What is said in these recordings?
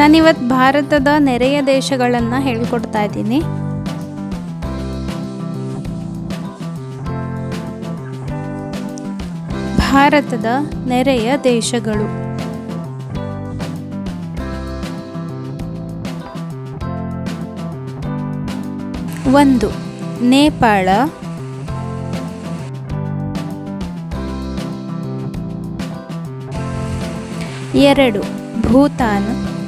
ನಾನಿವತ್ತು ಭಾರತದ ನೆರೆಯ ದೇಶಗಳನ್ನು ಹೇಳ್ಕೊಡ್ತಾ ಇದ್ದೀನಿ. ಭಾರತದ ನೆರೆಯ ದೇಶಗಳು. ಒಂದು ನೇಪಾಳ. ಎರಡು ಭೂತಾನ್.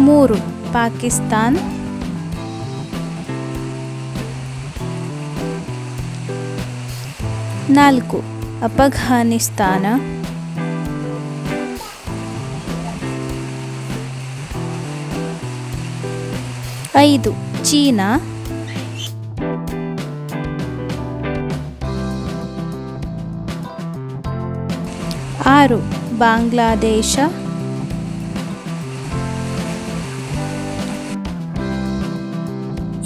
ಮೂರು ಪಾಕಿಸ್ತಾನ್. ನಾಲ್ಕು ಅಫಘಾನಿಸ್ತಾನ. ಐದು ಚೀನಾ. ಆರು ಬಾಂಗ್ಲಾದೇಶ.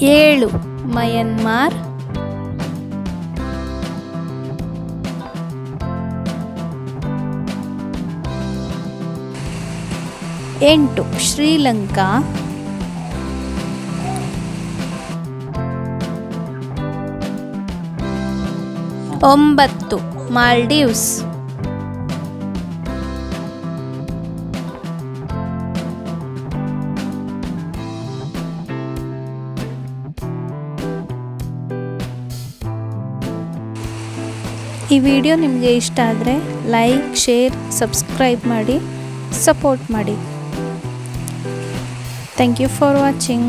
ಏಳು ಮಯನ್ಮಾರ್. ಎಂಟು ಶ್ರೀಲಂಕಾ. ಒಂಬತ್ತು ಮಾಲ್ಡೀವ್ಸ್. ಈ ವಿಡಿಯೋ ನಿಮಗೆ ಇಷ್ಟ ಆದರೆ ಲೈಕ್, ಶೇರ್, ಸಬ್ಸ್ಕ್ರೈಬ್ ಮಾಡಿ, ಸಪೋರ್ಟ್ ಮಾಡಿ. Thank you for watching